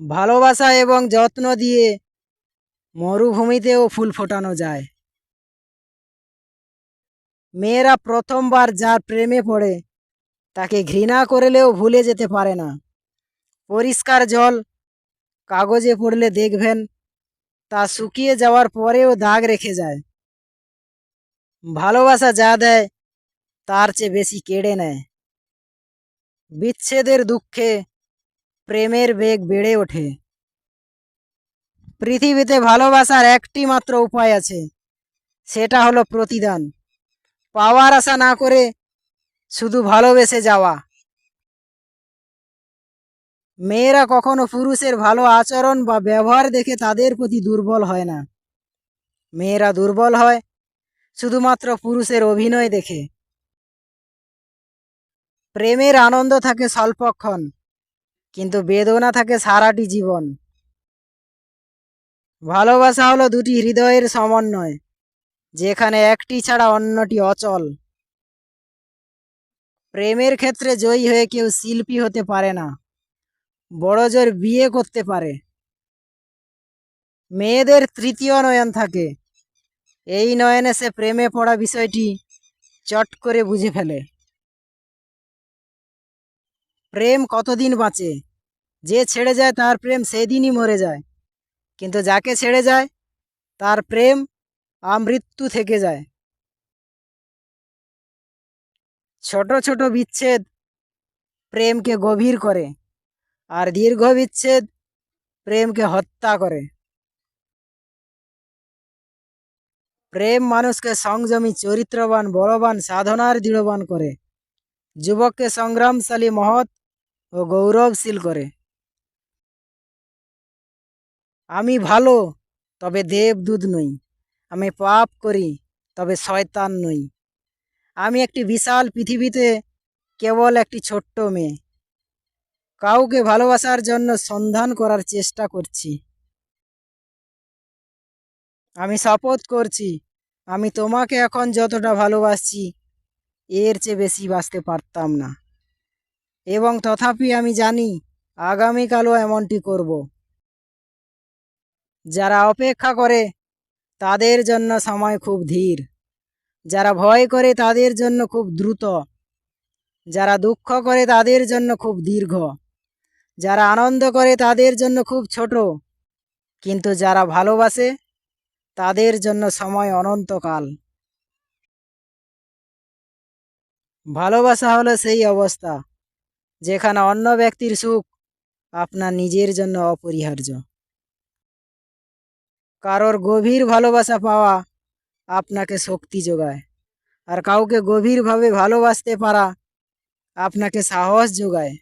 ভালোবাসা এবং যত্ন দিয়ে মরুভূমিতেও ফুল ফোটানো যায়। মেয়েরা প্রথমবার যার প্রেমে পড়ে, তাকে ঘৃণা করলেও ভুলে যেতে পারে না। পরিষ্কার জল কাগজে পড়লে দেখবেন তা শুকিয়ে যাওয়ার পরেও দাগ রেখে যায়। ভালোবাসা যা দেয়, তার চেয়ে বেশি কেড়ে নেয়। বিচ্ছেদের দুঃখে প্রেমের বেগ বেড়ে ওঠে। পৃথিবীতে ভালোবাসার একটি মাত্র উপায় আছে, সেটা হলো প্রতিদান। পাওয়ার আশা না করে শুধু ভালোবেসে যাওয়া। মেয়েরা কখনো পুরুষের ভালো আচরণ বা ব্যবহার দেখে তাদের প্রতি দুর্বল হয় না। মেয়েরা দুর্বল হয় শুধুমাত্র পুরুষের অভিনয় দেখে। প্রেমের আনন্দ থাকে স্বল্পক্ষণ। কিন্তু বেদনা থাকে সারাটি জীবন। ভালোবাসা হলো দুটি হৃদয়ের সমন্বয়, যেখানে একটি ছাড়া অন্যটি অচল। প্রেমের ক্ষেত্রে জয়ী হয়ে কেউ শিল্পী হতে পারে না বড় জোর বিয়ে করতে পারে। মেয়েদের তৃতীয় নয়ন থাকে, এই নয়নে সে প্রেমে পড়া বিষয়টি চট করে বুঝে ফেলে। প্রেম কতদিন বাঁচে? যে ছেড়ে যায় তার প্রেম সেদিনই মরে যায়। কিন্তু যাকে ছেড়ে যায়, তার প্রেম আমৃত্যু থেকে যায়। ছোট ছোট বিচ্ছেদ প্রেমকে গভীর করে আর দীর্ঘ বিচ্ছেদ প্রেমকে হত্যা করে। প্রেম মানুষকে সংযমী, চরিত্রবান, বলবান, সাধনার দৃঢ়বান করে। যুবককে সংগ্রামশালী, মহৎ ও গৌরবশীল করে। আমি ভালো, তবে দেবদূত নই। আমি পাপ করি, তবে শয়তান নই। আমি একটি বিশাল পৃথিবীতে কেবল একটি ছোট্ট মেয়ে। কাউকে ভালোবাসার জন্য সন্ধান করার চেষ্টা করছি। আমি শপথ করছি, আমি তোমাকে এখন যতটা ভালোবাসছি, এর চেয়ে বেশি বাঁচতে পারতাম না। এবং তথাপি আমি জানি, আগামীকালও এমনটি করব। যারা অপেক্ষা করে, তাদের জন্য সময় খুব ধীর। যারা ভয় করে, তাদের জন্য খুব দ্রুত। যারা দুঃখ করে, তাদের জন্য খুব দীর্ঘ। যারা আনন্দ করে, তাদের জন্য খুব ছোট। কিন্তু যারা ভালোবাসে, তাদের জন্য সময় অনন্তকাল। ভালোবাসা হলো সেই অবস্থা, যেখানে অন্য ব্যক্তির সুখ আপনার নিজের জন্য অপরিহার্য। কারোর গভীর ভালোবাসা পাওয়া আপনাকে শক্তি যোগায়। আর কাউকে গভীরভাবে ভালোবাসতে পারা আপনাকে সাহস যোগায়।